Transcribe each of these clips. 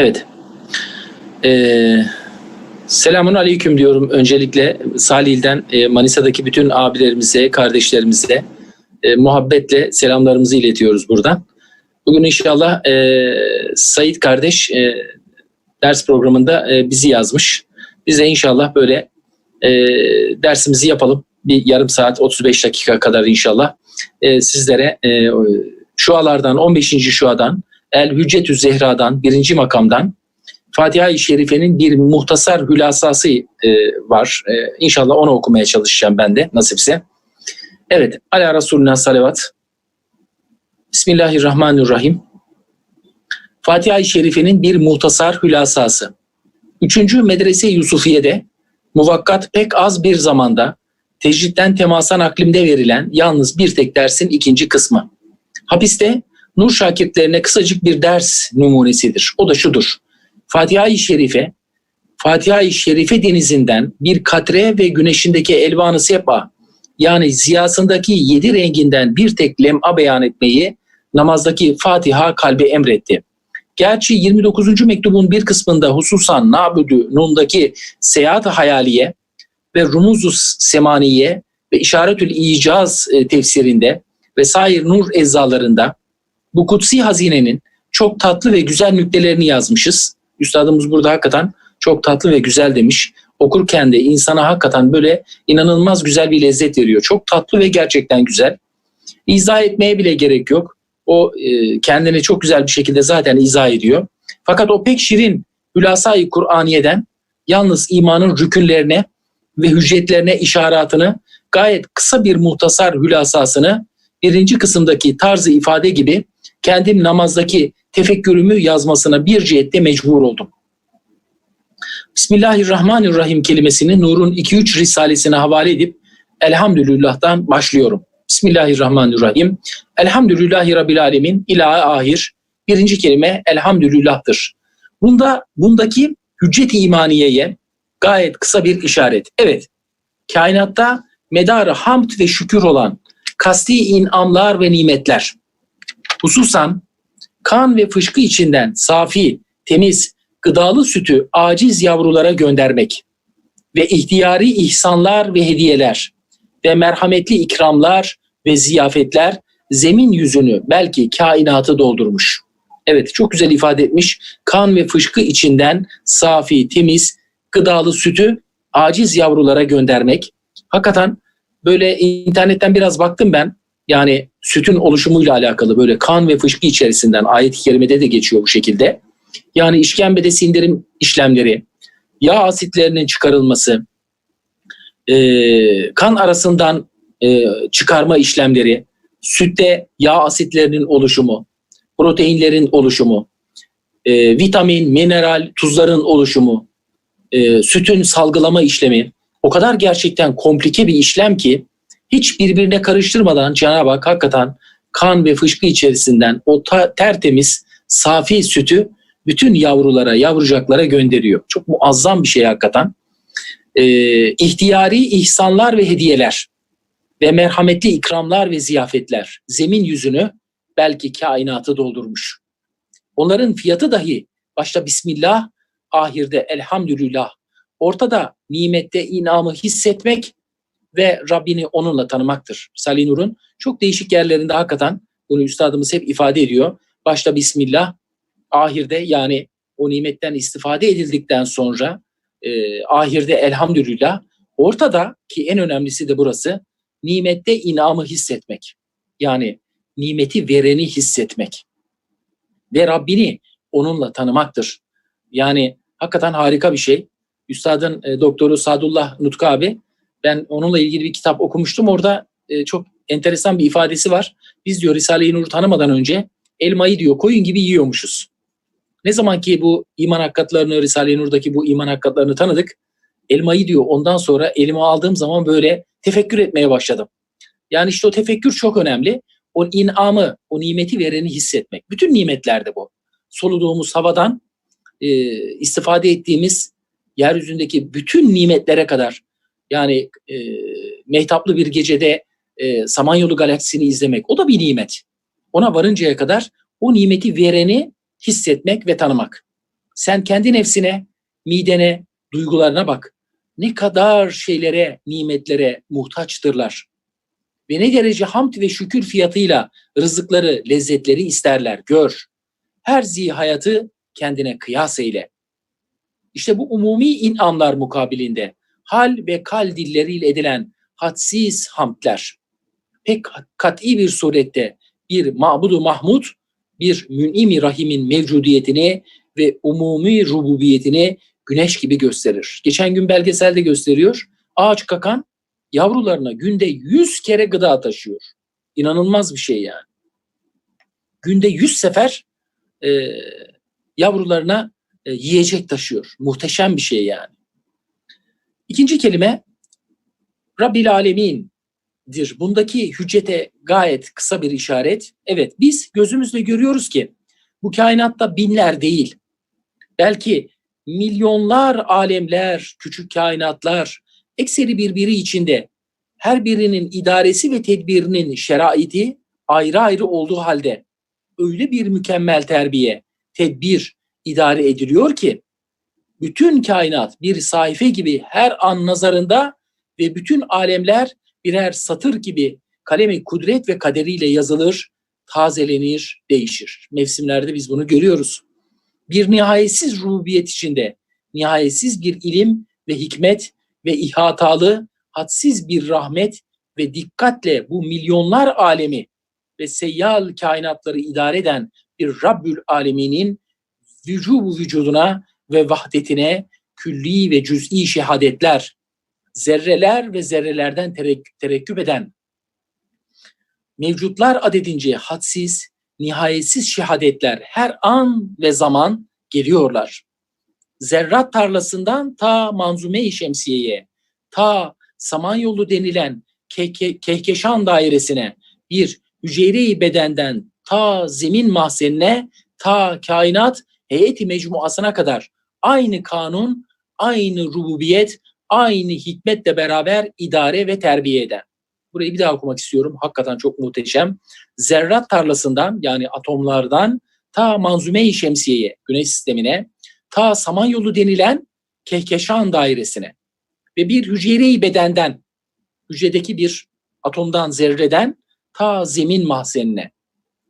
Evet. Ee, selamun aleyküm diyorum öncelikle Salih'den e, Manisa'daki bütün abilerimize, kardeşlerimize e, muhabbetle selamlarımızı iletiyoruz buradan. Bugün inşallah e, Sait kardeş e, ders programında e, bizi yazmış. Bize inşallah böyle e, dersimizi yapalım. Bir yarım saat 35 dakika kadar inşallah e, sizlere e, şualardan 15. şuadan El Hüccetü Zehra'dan birinci makamdan Fatiha-i Şerife'nin bir muhtasar hülasası e, var. E, inşallah onu okumaya çalışacağım ben de nasipse. Evet. Ala Resulüne salavat. Bismillahirrahmanirrahim. Fatiha-i Şerife'nin bir muhtasar hülasası. Üçüncü Medrese Yusufiye'de muvakkat pek az bir zamanda tecritten temasan aklimde verilen yalnız bir tek dersin ikinci kısmı. Hapiste Nur şakirtlerine kısacık bir ders numunesidir. O da şudur. Fatiha-i Şerife, Fatiha-i Şerife denizinden bir katre ve güneşindeki elvanı sepa yani ziyasındaki yedi renginden bir tek lem'a beyan etmeyi namazdaki Fatiha kalbe emretti. Gerçi 29. mektubun bir kısmında hususan Nabüdü Nun'daki seyahat hayaliye ve Rumuzus Semaniye ve İşaretül İcaz e, tefsirinde ve sair nur eczalarında bu kutsi hazinenin çok tatlı ve güzel nüktelerini yazmışız. Üstadımız burada hakikaten çok tatlı ve güzel demiş. Okurken de insana hakikaten böyle inanılmaz güzel bir lezzet veriyor. Çok tatlı ve gerçekten güzel. İzah etmeye bile gerek yok. O e, kendini çok güzel bir şekilde zaten izah ediyor. Fakat o pek şirin Hülasai Kur'aniye'den yalnız imanın rükünlerine ve hüccetlerine işaretini gayet kısa bir muhtasar hülasasını birinci kısımdaki tarzı ifade gibi kendim namazdaki tefekkürümü yazmasına bir cihette mecbur oldum. Bismillahirrahmanirrahim kelimesini Nur'un 2-3 risalesine havale edip Elhamdülillah'tan başlıyorum. Bismillahirrahmanirrahim. Elhamdülillahi Rabbil Alemin ilahe ahir. Birinci kelime elhamdülillah'tır. Bunda, bundaki hüccet-i imaniyeye gayet kısa bir işaret. Evet, kainatta medarı hamd ve şükür olan kasti inamlar ve nimetler, hususan kan ve fışkı içinden safi, temiz, gıdalı sütü aciz yavrulara göndermek ve ihtiyari ihsanlar ve hediyeler ve merhametli ikramlar ve ziyafetler zemin yüzünü belki kainatı doldurmuş. Evet çok güzel ifade etmiş. Kan ve fışkı içinden safi, temiz, gıdalı sütü aciz yavrulara göndermek. Hakikaten böyle internetten biraz baktım ben. Yani sütün oluşumuyla alakalı böyle kan ve fışkı içerisinden ayet-i kerimede de geçiyor bu şekilde. Yani işkembede sindirim işlemleri, yağ asitlerinin çıkarılması, e, kan arasından e, çıkarma işlemleri, sütte yağ asitlerinin oluşumu, proteinlerin oluşumu, e, vitamin, mineral, tuzların oluşumu, e, sütün salgılama işlemi o kadar gerçekten komplike bir işlem ki hiç birbirine karıştırmadan Cenab-ı Hak hakikaten kan ve fışkı içerisinden o ta, tertemiz safi sütü bütün yavrulara, yavrucaklara gönderiyor. Çok muazzam bir şey hakikaten. Ee, ihtiyari ihsanlar ve hediyeler ve merhametli ikramlar ve ziyafetler zemin yüzünü belki kainatı doldurmuş. Onların fiyatı dahi başta Bismillah, ahirde elhamdülillah, ortada nimette inamı hissetmek ve Rabbini onunla tanımaktır. Salih Nur'un çok değişik yerlerinde hakikaten bunu üstadımız hep ifade ediyor. Başta Bismillah, ahirde yani o nimetten istifade edildikten sonra e, ahirde elhamdülillah, ortada ki en önemlisi de burası nimette inamı hissetmek. Yani nimeti vereni hissetmek ve Rabbini onunla tanımaktır. Yani hakikaten harika bir şey. Üstadın e, doktoru Sadullah Nutku abi ben onunla ilgili bir kitap okumuştum. Orada e, çok enteresan bir ifadesi var. Biz diyor Risale-i Nur'u tanımadan önce elmayı diyor koyun gibi yiyormuşuz. Ne zaman ki bu iman hakikatlarını Risale-i Nur'daki bu iman hakikatlarını tanıdık. Elmayı diyor ondan sonra elime aldığım zaman böyle tefekkür etmeye başladım. Yani işte o tefekkür çok önemli. O inamı, o nimeti vereni hissetmek. Bütün nimetlerde bu. Soluduğumuz havadan e, istifade ettiğimiz yeryüzündeki bütün nimetlere kadar yani e, mehtaplı bir gecede e, Samanyolu galaksisini izlemek o da bir nimet. Ona varıncaya kadar o nimeti vereni hissetmek ve tanımak. Sen kendi nefsine, midene, duygularına bak. Ne kadar şeylere, nimetlere muhtaçtırlar. Ve ne derece hamd ve şükür fiyatıyla rızıkları, lezzetleri isterler. Gör. Her zi hayatı kendine kıyas eyle. İşte bu umumi inamlar mukabilinde hal ve kal dilleriyle edilen hadsiz hamdler pek kat'i bir surette bir mabudu mahmud, bir mün'imi rahimin mevcudiyetini ve umumi rububiyetini güneş gibi gösterir. Geçen gün belgeselde gösteriyor. Ağaç kakan yavrularına günde 100 kere gıda taşıyor. İnanılmaz bir şey yani. Günde 100 sefer e, yavrularına e, yiyecek taşıyor. Muhteşem bir şey yani. İkinci kelime Rabbil Alemin'dir. Bundaki hüccete gayet kısa bir işaret. Evet biz gözümüzle görüyoruz ki bu kainatta binler değil, belki milyonlar alemler, küçük kainatlar, ekseri birbiri içinde her birinin idaresi ve tedbirinin şeraiti ayrı ayrı olduğu halde öyle bir mükemmel terbiye, tedbir, idare ediliyor ki bütün kainat bir sayfa gibi her an nazarında ve bütün alemler birer satır gibi kalemi kudret ve kaderiyle yazılır, tazelenir, değişir. Mevsimlerde biz bunu görüyoruz. Bir nihayetsiz rububiyet içinde nihayetsiz bir ilim ve hikmet ve ihatalı hadsiz bir rahmet ve dikkatle bu milyonlar alemi ve seyyal kainatları idare eden bir Rabbül Alemin'in vücubu vücuduna ve vahdetine külli ve cüz'i şehadetler, zerreler ve zerrelerden terekküp eden, mevcutlar adedince hadsiz, nihayetsiz şehadetler her an ve zaman geliyorlar. Zerrat tarlasından ta Manzume-i Şemsiye'ye, ta Samanyolu denilen Kehke, Kehkeşan dairesine, bir hücre-i bedenden ta zemin mahzenine, ta kainat heyeti mecmuasına kadar aynı kanun, aynı rububiyet, aynı hikmetle beraber idare ve terbiye eden. Burayı bir daha okumak istiyorum. Hakikaten çok muhteşem. Zerrat tarlasından yani atomlardan ta Manzume-i Şemsiye'ye, güneş sistemine, ta Samanyolu denilen Kehkeşan dairesine ve bir hücre-i bedenden, hücredeki bir atomdan, zerreden ta zemin mahzenine,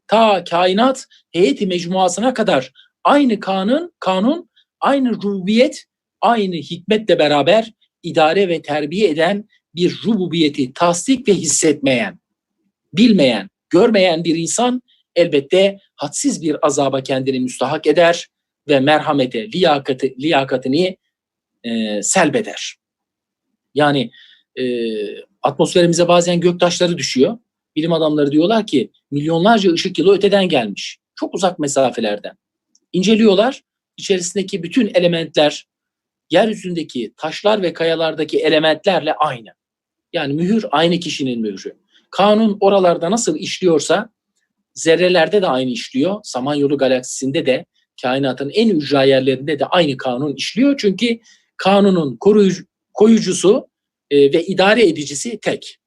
ta kainat heyeti mecmuasına kadar aynı kanun, kanun, aynı rububiyet, aynı hikmetle beraber idare ve terbiye eden bir rububiyeti tasdik ve hissetmeyen, bilmeyen, görmeyen bir insan elbette hadsiz bir azaba kendini müstahak eder ve merhamete, liyakati, liyakatini e, selbeder. Yani e, atmosferimize bazen göktaşları düşüyor. Bilim adamları diyorlar ki milyonlarca ışık yılı öteden gelmiş. Çok uzak mesafelerden. İnceliyorlar. İçerisindeki bütün elementler, yeryüzündeki taşlar ve kayalardaki elementlerle aynı. Yani mühür aynı kişinin mührü. Kanun oralarda nasıl işliyorsa zerrelerde de aynı işliyor. Samanyolu galaksisinde de kainatın en ücra yerlerinde de aynı kanun işliyor. Çünkü kanunun koruyucu, koyucusu e, ve idare edicisi tek.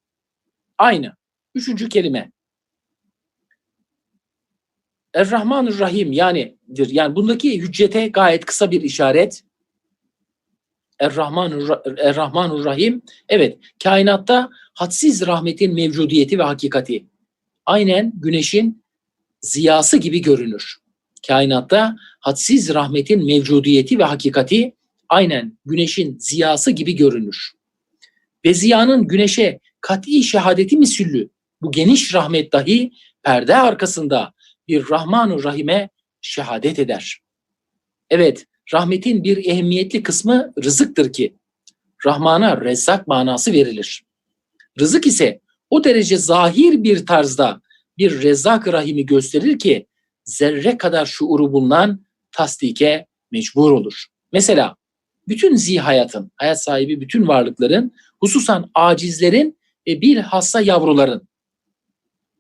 Aynı. Üçüncü kelime. Er-Rahmanur Rahim yani yani bundaki hüccete gayet kısa bir işaret. Er-Rahmanur Rahim evet kainatta hadsiz rahmetin mevcudiyeti ve hakikati. Aynen güneşin ziyası gibi görünür. Kainatta hadsiz rahmetin mevcudiyeti ve hakikati aynen güneşin ziyası gibi görünür. Ve ziyanın güneşe kat'i şehadeti misüllü bu geniş rahmet dahi perde arkasında bir Rahmanu Rahim'e şehadet eder. Evet, rahmetin bir ehemmiyetli kısmı rızıktır ki Rahman'a rezzak manası verilir. Rızık ise o derece zahir bir tarzda bir rezzak rahimi gösterir ki zerre kadar şuuru bulunan tasdike mecbur olur. Mesela bütün zihayatın, hayat sahibi bütün varlıkların, hususan acizlerin ve bilhassa yavruların,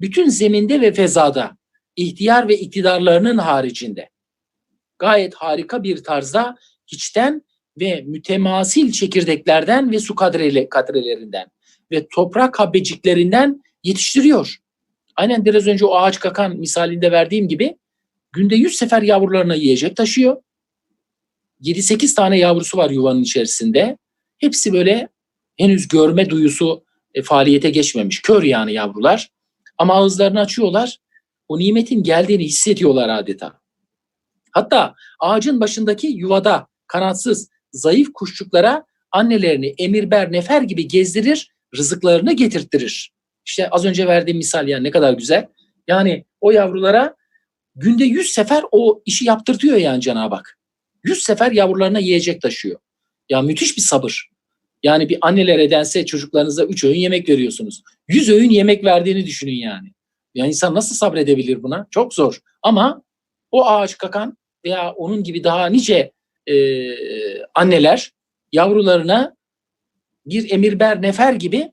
bütün zeminde ve fezada, ihtiyar ve iktidarlarının haricinde, gayet harika bir tarzda hiçten ve mütemasil çekirdeklerden ve su kadrele, kadrelerinden ve toprak habbeciklerinden yetiştiriyor. Aynen biraz önce o ağaç kakan misalinde verdiğim gibi günde 100 sefer yavrularına yiyecek taşıyor. 7-8 tane yavrusu var yuvanın içerisinde. Hepsi böyle henüz görme duyusu e, faaliyete geçmemiş. Kör yani yavrular. Ama ağızlarını açıyorlar. O nimetin geldiğini hissediyorlar adeta. Hatta ağacın başındaki yuvada kanatsız, zayıf kuşçuklara annelerini emirber nefer gibi gezdirir, rızıklarını getirttirir. İşte az önce verdiğim misal yani ne kadar güzel. Yani o yavrulara günde 100 sefer o işi yaptırtıyor yani Cenab-ı Hak. 100 sefer yavrularına yiyecek taşıyor. Ya müthiş bir sabır. Yani bir anneler edense çocuklarınıza 3 öğün yemek veriyorsunuz. 100 öğün yemek verdiğini düşünün yani. Ya insan nasıl sabredebilir buna? Çok zor. Ama o ağaç kakan veya onun gibi daha nice e, anneler yavrularına bir emirber nefer gibi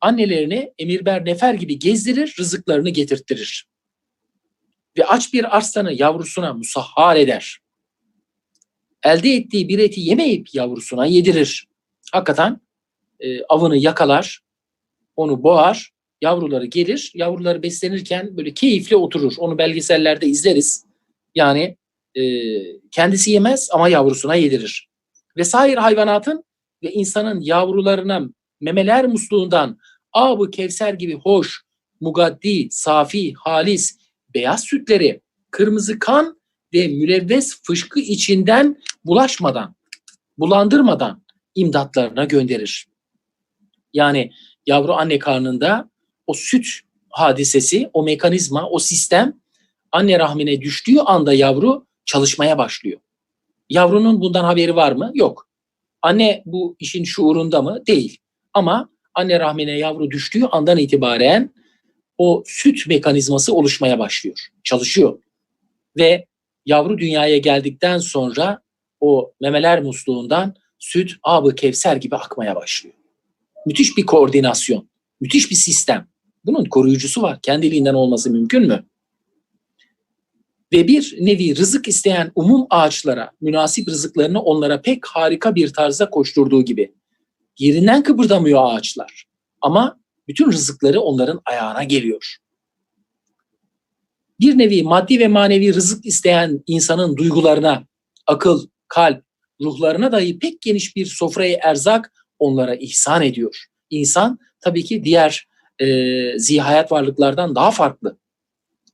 annelerini emirber nefer gibi gezdirir, rızıklarını getirttirir. Ve aç bir arslanı yavrusuna musahhar eder. Elde ettiği bir eti yemeyip yavrusuna yedirir. Hakikaten e, avını yakalar, onu boğar, yavruları gelir. Yavruları beslenirken böyle keyifli oturur. Onu belgesellerde izleriz. Yani e, kendisi yemez ama yavrusuna yedirir. Vesaire hayvanatın ve insanın yavrularına memeler musluğundan Ab-ı Kevser gibi hoş, mugaddi, safi, halis, beyaz sütleri, kırmızı kan ve mülevves fışkı içinden bulaşmadan, bulandırmadan imdatlarına gönderir. Yani yavru anne karnında o süt hadisesi, o mekanizma, o sistem anne rahmine düştüğü anda yavru çalışmaya başlıyor. Yavrunun bundan haberi var mı? Yok. Anne bu işin şuurunda mı? Değil. Ama anne rahmine yavru düştüğü andan itibaren o süt mekanizması oluşmaya başlıyor. Çalışıyor. Ve yavru dünyaya geldikten sonra o memeler musluğundan süt abı kevser gibi akmaya başlıyor. Müthiş bir koordinasyon, müthiş bir sistem. Bunun koruyucusu var. Kendiliğinden olması mümkün mü? Ve bir nevi rızık isteyen umum ağaçlara münasip rızıklarını onlara pek harika bir tarzda koşturduğu gibi yerinden kıpırdamıyor ağaçlar. Ama bütün rızıkları onların ayağına geliyor. Bir nevi maddi ve manevi rızık isteyen insanın duygularına, akıl, kalp, ruhlarına dahi pek geniş bir sofrayı erzak onlara ihsan ediyor. İnsan tabii ki diğer e, zihayat varlıklardan daha farklı.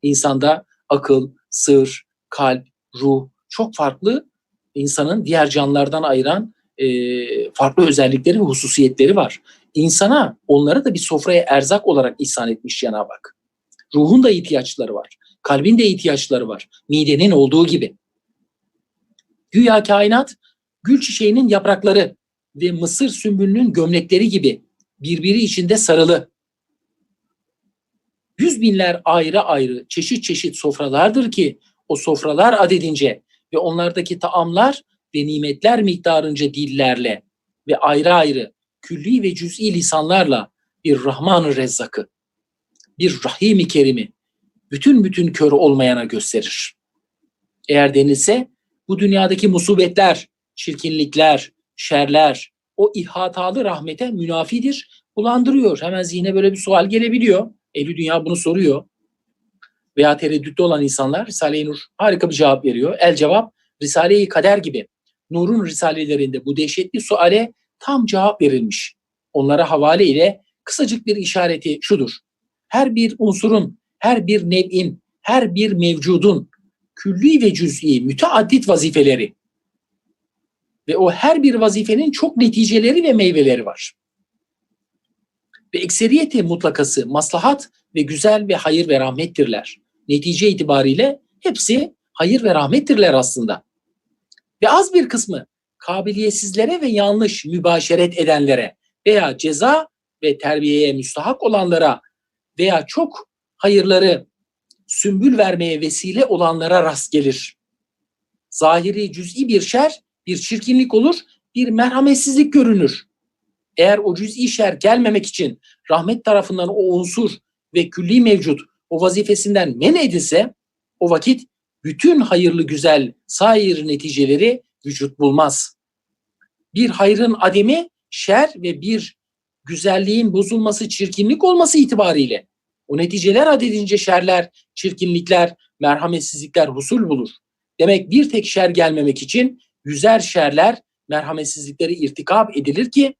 İnsanda akıl, sır, kalp, ruh çok farklı insanın diğer canlılardan ayıran e, farklı özellikleri ve hususiyetleri var. İnsana onları da bir sofraya erzak olarak ihsan etmiş Cenab-ı Hak. Ruhun da ihtiyaçları var. Kalbin de ihtiyaçları var. Midenin olduğu gibi. Güya kainat gül çiçeğinin yaprakları ve mısır sümbülünün gömlekleri gibi birbiri içinde sarılı. Yüz binler ayrı ayrı çeşit çeşit sofralardır ki o sofralar adedince ve onlardaki taamlar ve nimetler miktarınca dillerle ve ayrı ayrı külli ve cüz'i lisanlarla bir Rahman-ı Rezzak'ı, bir Rahim-i Kerim'i bütün bütün kör olmayana gösterir. Eğer denilse bu dünyadaki musibetler, çirkinlikler, şerler o ihatalı rahmete münafidir, bulandırıyor. Hemen zihne böyle bir sual gelebiliyor. Ehli dünya bunu soruyor. Veya tereddütte olan insanlar Risale-i Nur harika bir cevap veriyor. El cevap Risale-i Kader gibi Nur'un risalelerinde bu dehşetli suale tam cevap verilmiş. Onlara havale ile kısacık bir işareti şudur. Her bir unsurun, her bir nev'in, her bir mevcudun külli ve cüz'i müteaddit vazifeleri ve o her bir vazifenin çok neticeleri ve meyveleri var. Ve ekseriyeti mutlakası maslahat ve güzel ve hayır ve rahmettirler. Netice itibariyle hepsi hayır ve rahmettirler aslında. Ve az bir kısmı kabiliyetsizlere ve yanlış mübaşeret edenlere veya ceza ve terbiyeye müstahak olanlara veya çok hayırları sümbül vermeye vesile olanlara rast gelir. Zahiri cüz'i bir şer, bir çirkinlik olur, bir merhametsizlik görünür. Eğer o cüz'i şer gelmemek için rahmet tarafından o unsur ve külli mevcut o vazifesinden men edilse o vakit bütün hayırlı güzel sair neticeleri vücut bulmaz. Bir hayrın ademi şer ve bir güzelliğin bozulması, çirkinlik olması itibariyle o neticeler adedince şerler, çirkinlikler, merhametsizlikler husul bulur. Demek bir tek şer gelmemek için yüzer şerler, merhametsizlikleri irtikap edilir ki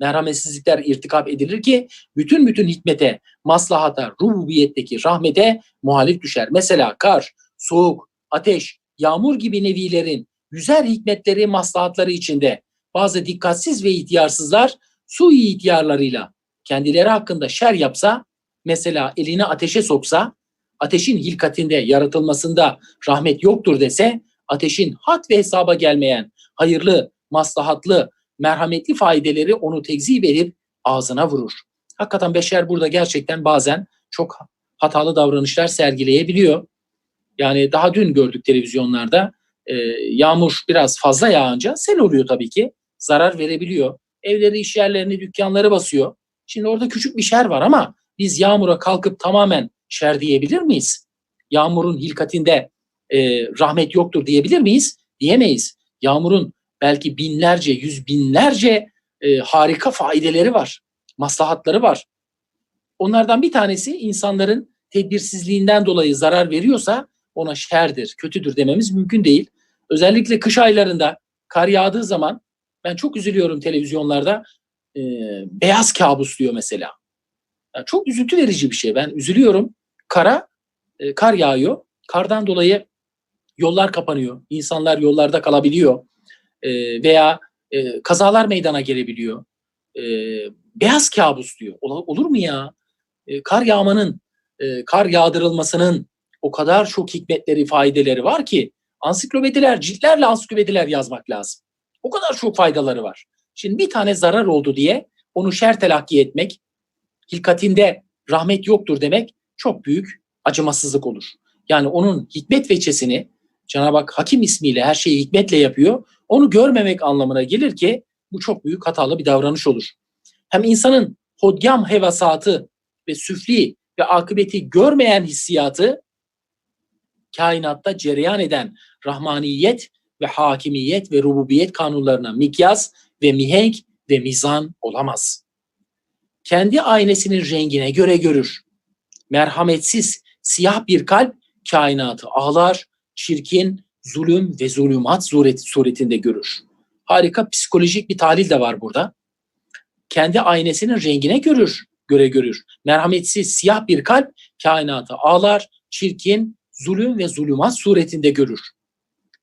merhametsizlikler irtikap edilir ki bütün bütün hikmete, maslahata, rububiyetteki rahmete muhalif düşer. Mesela kar, soğuk, ateş, yağmur gibi nevilerin yüzer hikmetleri, maslahatları içinde bazı dikkatsiz ve ihtiyarsızlar su ihtiyarlarıyla kendileri hakkında şer yapsa, mesela elini ateşe soksa, ateşin hilkatinde, yaratılmasında rahmet yoktur dese, ateşin hat ve hesaba gelmeyen, hayırlı, maslahatlı, merhametli faydeleri onu tekzip edip ağzına vurur. Hakikaten beşer burada gerçekten bazen çok hatalı davranışlar sergileyebiliyor. Yani daha dün gördük televizyonlarda e, yağmur biraz fazla yağınca sel oluyor tabii ki. Zarar verebiliyor. Evleri, iş yerlerini, dükkanları basıyor. Şimdi orada küçük bir şer var ama biz yağmura kalkıp tamamen şer diyebilir miyiz? Yağmurun hilkatinde e, rahmet yoktur diyebilir miyiz? Diyemeyiz. Yağmurun belki binlerce, yüz binlerce e, harika faydeleri var, maslahatları var. Onlardan bir tanesi insanların tedbirsizliğinden dolayı zarar veriyorsa ona şerdir, kötüdür dememiz mümkün değil. Özellikle kış aylarında kar yağdığı zaman ben çok üzülüyorum televizyonlarda. E, beyaz kabus diyor mesela. Yani çok üzüntü verici bir şey. Ben üzülüyorum. Kara, e, kar yağıyor. Kardan dolayı yollar kapanıyor. İnsanlar yollarda kalabiliyor. E, veya e, kazalar meydana gelebiliyor. E, beyaz kabus diyor. Ol, olur mu ya? E, kar yağmanın, e, kar yağdırılmasının o kadar çok hikmetleri, faydeleri var ki ansiklopediler, ciltlerle ansiklopediler yazmak lazım. O kadar çok faydaları var. Şimdi bir tane zarar oldu diye onu şer telakki etmek, hilkatinde rahmet yoktur demek çok büyük acımasızlık olur. Yani onun hikmet veçesini Cenab-ı Hak hakim ismiyle her şeyi hikmetle yapıyor. Onu görmemek anlamına gelir ki bu çok büyük hatalı bir davranış olur. Hem insanın hodgam hevasatı ve süfli ve akıbeti görmeyen hissiyatı kainatta cereyan eden rahmaniyet ve hakimiyet ve rububiyet kanunlarına mikyas ve mihenk ve mizan olamaz. Kendi aynesinin rengine göre görür. Merhametsiz, siyah bir kalp kainatı ağlar, çirkin, zulüm ve zulümat suretinde görür. Harika psikolojik bir tahlil de var burada. Kendi aynesinin rengine görür, göre görür. Merhametsiz, siyah bir kalp kainatı ağlar, çirkin, zulüm ve zulümat suretinde görür.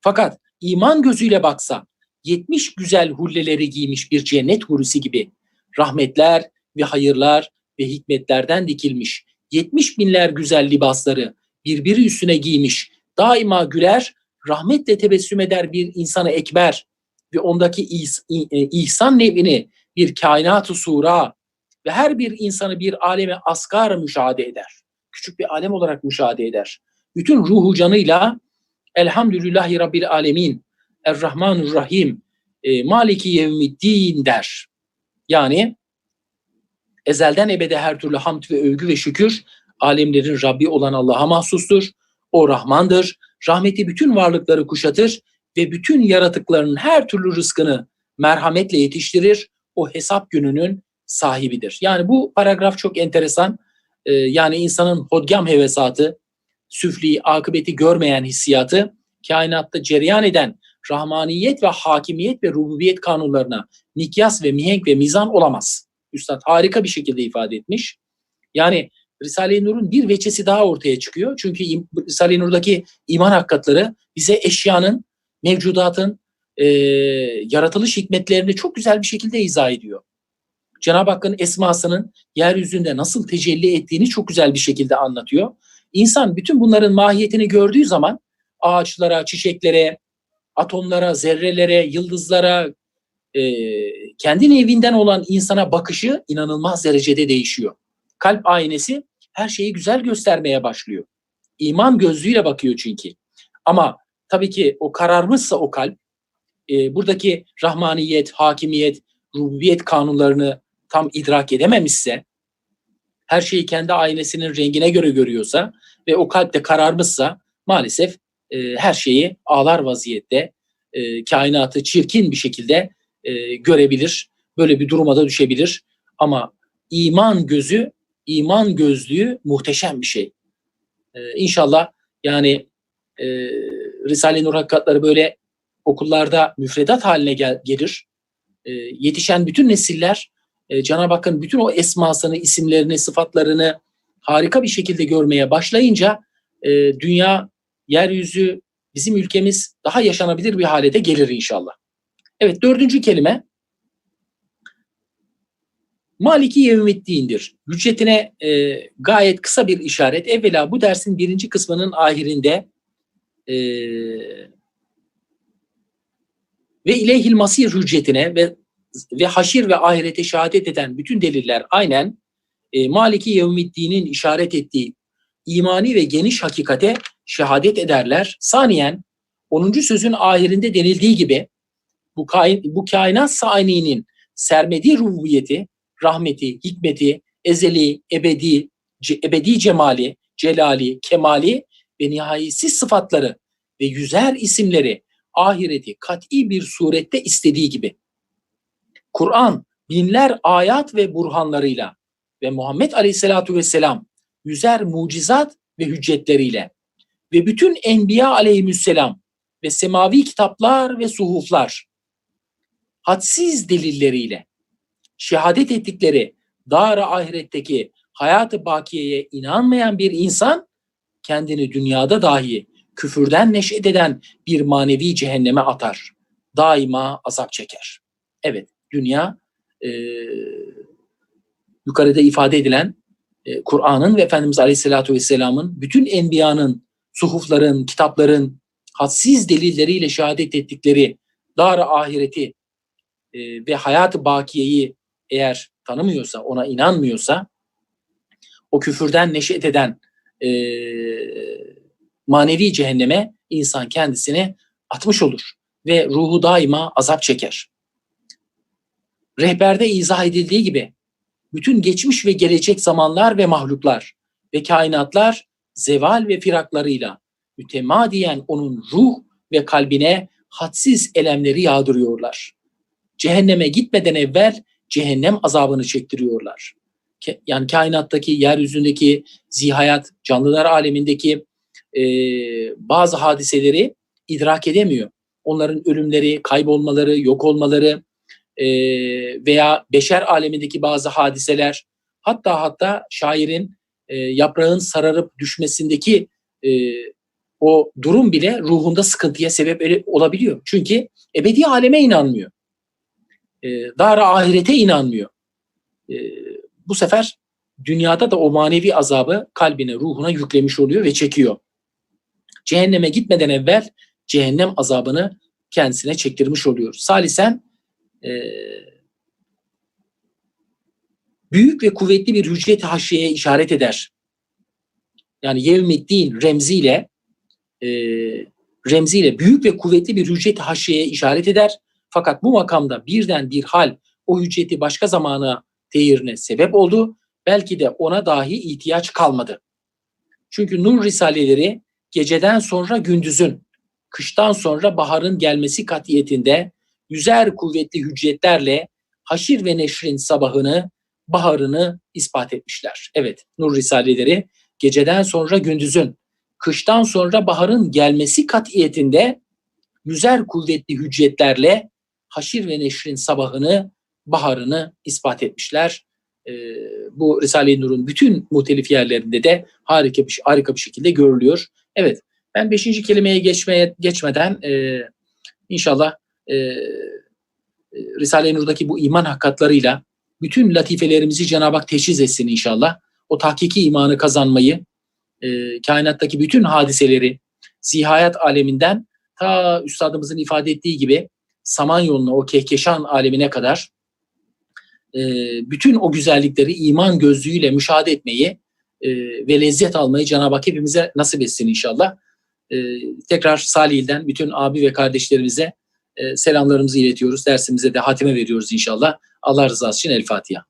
Fakat iman gözüyle baksa 70 güzel hulleleri giymiş bir cennet hurisi gibi rahmetler ve hayırlar ve hikmetlerden dikilmiş 70 binler güzel libasları birbiri üstüne giymiş daima güler rahmetle tebessüm eder bir insanı ekber ve ondaki e, ihsan nevini bir kainat-ı sura ve her bir insanı bir aleme asgar müşahede eder. Küçük bir alem olarak müşahede eder. Bütün ruhu canıyla Elhamdülillahi Rabbil Alemin Errahmanurrahim e, Maliki Yevmiddin der. Yani ezelden ebede her türlü hamd ve övgü ve şükür alemlerin Rabbi olan Allah'a mahsustur. O Rahmandır. Rahmeti bütün varlıkları kuşatır ve bütün yaratıkların her türlü rızkını merhametle yetiştirir. O hesap gününün sahibidir. Yani bu paragraf çok enteresan. Ee, yani insanın hodgam hevesatı, süfli, akıbeti görmeyen hissiyatı, kainatta cereyan eden rahmaniyet ve hakimiyet ve rububiyet kanunlarına mikyas ve mihenk ve mizan olamaz. Üstad harika bir şekilde ifade etmiş. Yani Risale-i Nur'un bir veçesi daha ortaya çıkıyor. Çünkü Risale-i Nur'daki iman hakikatları bize eşyanın, mevcudatın e, yaratılış hikmetlerini çok güzel bir şekilde izah ediyor. Cenab-ı Hakk'ın esmasının yeryüzünde nasıl tecelli ettiğini çok güzel bir şekilde anlatıyor. İnsan bütün bunların mahiyetini gördüğü zaman ağaçlara, çiçeklere, atomlara, zerrelere, yıldızlara, e, kendi nevinden olan insana bakışı inanılmaz derecede değişiyor. Kalp aynesi her şeyi güzel göstermeye başlıyor. İman gözlüğüyle bakıyor çünkü. Ama tabii ki o kararmışsa o kalp, e, buradaki rahmaniyet, hakimiyet, rububiyet kanunlarını tam idrak edememişse, her şeyi kendi aynesinin rengine göre görüyorsa ve o kalpte kararmışsa maalesef e, her şeyi ağlar vaziyette, e, kainatı çirkin bir şekilde e, görebilir. Böyle bir duruma da düşebilir. Ama iman gözü, iman gözlüğü muhteşem bir şey. E, inşallah yani e, Risale-i Nur Hakikatları böyle okullarda müfredat haline gel, gelir. E, yetişen bütün nesiller e, Cenab-ı Hakk'ın bütün o esmasını, isimlerini, sıfatlarını harika bir şekilde görmeye başlayınca e, dünya, yeryüzü, bizim ülkemiz daha yaşanabilir bir hale de gelir inşallah. Evet dördüncü kelime Maliki Yevmiddin'dir. Hüccetine e, gayet kısa bir işaret. Evvela bu dersin birinci kısmının ahirinde e, ve ileyhil masir hüccetine ve ve haşir ve ahirete şehadet eden bütün deliller aynen e, Maliki Yevmiddin'in işaret ettiği imani ve geniş hakikate şehadet ederler. Saniyen 10. sözün ahirinde denildiği gibi bu, kain, bu kainat sahininin sermediği rububiyeti, rahmeti, hikmeti, ezeli, ebedi, ce, ebedi cemali, celali, kemali ve nihayetsiz sıfatları ve yüzer isimleri ahireti kat'i bir surette istediği gibi. Kur'an binler ayat ve burhanlarıyla ve Muhammed Aleyhisselatu Vesselam yüzer mucizat ve hüccetleriyle ve bütün Enbiya Aleyhisselam ve semavi kitaplar ve suhuflar hadsiz delilleriyle şehadet ettikleri dar ahiretteki hayatı bakiyeye inanmayan bir insan kendini dünyada dahi küfürden neşet eden bir manevi cehenneme atar. Daima azap çeker. Evet, dünya e, yukarıda ifade edilen e, Kur'an'ın ve Efendimiz Aleyhisselatü Vesselam'ın bütün enbiyanın, suhufların, kitapların hadsiz delilleriyle şehadet ettikleri dar ahireti e, ve hayat-ı bakiyeyi eğer tanımıyorsa, ona inanmıyorsa o küfürden neşet eden e, manevi cehenneme insan kendisini atmış olur ve ruhu daima azap çeker. Rehberde izah edildiği gibi bütün geçmiş ve gelecek zamanlar ve mahluklar ve kainatlar zeval ve firaklarıyla mütemadiyen onun ruh ve kalbine hadsiz elemleri yağdırıyorlar. Cehenneme gitmeden evvel cehennem azabını çektiriyorlar. Yani kainattaki, yeryüzündeki zihayat, canlılar alemindeki e, bazı hadiseleri idrak edemiyor. Onların ölümleri, kaybolmaları, yok olmaları e, veya beşer alemindeki bazı hadiseler, hatta hatta şairin e, yaprağın sararıp düşmesindeki e, o durum bile ruhunda sıkıntıya sebep olabiliyor. Çünkü ebedi aleme inanmıyor. E, dara ahirete inanmıyor. E, bu sefer dünyada da o manevi azabı kalbine, ruhuna yüklemiş oluyor ve çekiyor. Cehenneme gitmeden evvel cehennem azabını kendisine çektirmiş oluyor. Salisen e, büyük ve kuvvetli bir hücret haşiyeye işaret eder. Yani yevmiddin remziyle e, remziyle büyük ve kuvvetli bir hücret haşiyeye işaret eder. Fakat bu makamda birden bir hal o hücceti başka zamana tehirine sebep oldu. Belki de ona dahi ihtiyaç kalmadı. Çünkü nur risaleleri geceden sonra gündüzün, kıştan sonra baharın gelmesi katiyetinde yüzer kuvvetli hüccetlerle haşir ve neşrin sabahını, baharını ispat etmişler. Evet, nur risaleleri geceden sonra gündüzün, kıştan sonra baharın gelmesi katiyetinde yüzer kuvvetli hüccetlerle haşir ve neşrin sabahını, baharını ispat etmişler. E, bu Risale-i Nur'un bütün muhtelif yerlerinde de harika bir, harika bir şekilde görülüyor. Evet, ben beşinci kelimeye geçmeye geçmeden e, inşallah e, Risale-i Nur'daki bu iman hakikatlarıyla bütün latifelerimizi Cenab-ı Hak teşhis etsin inşallah. O tahkiki imanı kazanmayı, e, kainattaki bütün hadiseleri, zihayat aleminden ta üstadımızın ifade ettiği gibi Samanyolu'na, o Kehkeşan alemine kadar e, bütün o güzellikleri iman gözlüğüyle müşahede etmeyi e, ve lezzet almayı Cenab-ı Hak hepimize nasip etsin inşallah. E, tekrar Salih'den bütün abi ve kardeşlerimize e, selamlarımızı iletiyoruz. Dersimize de hatime veriyoruz inşallah. Allah rızası için El Fatiha.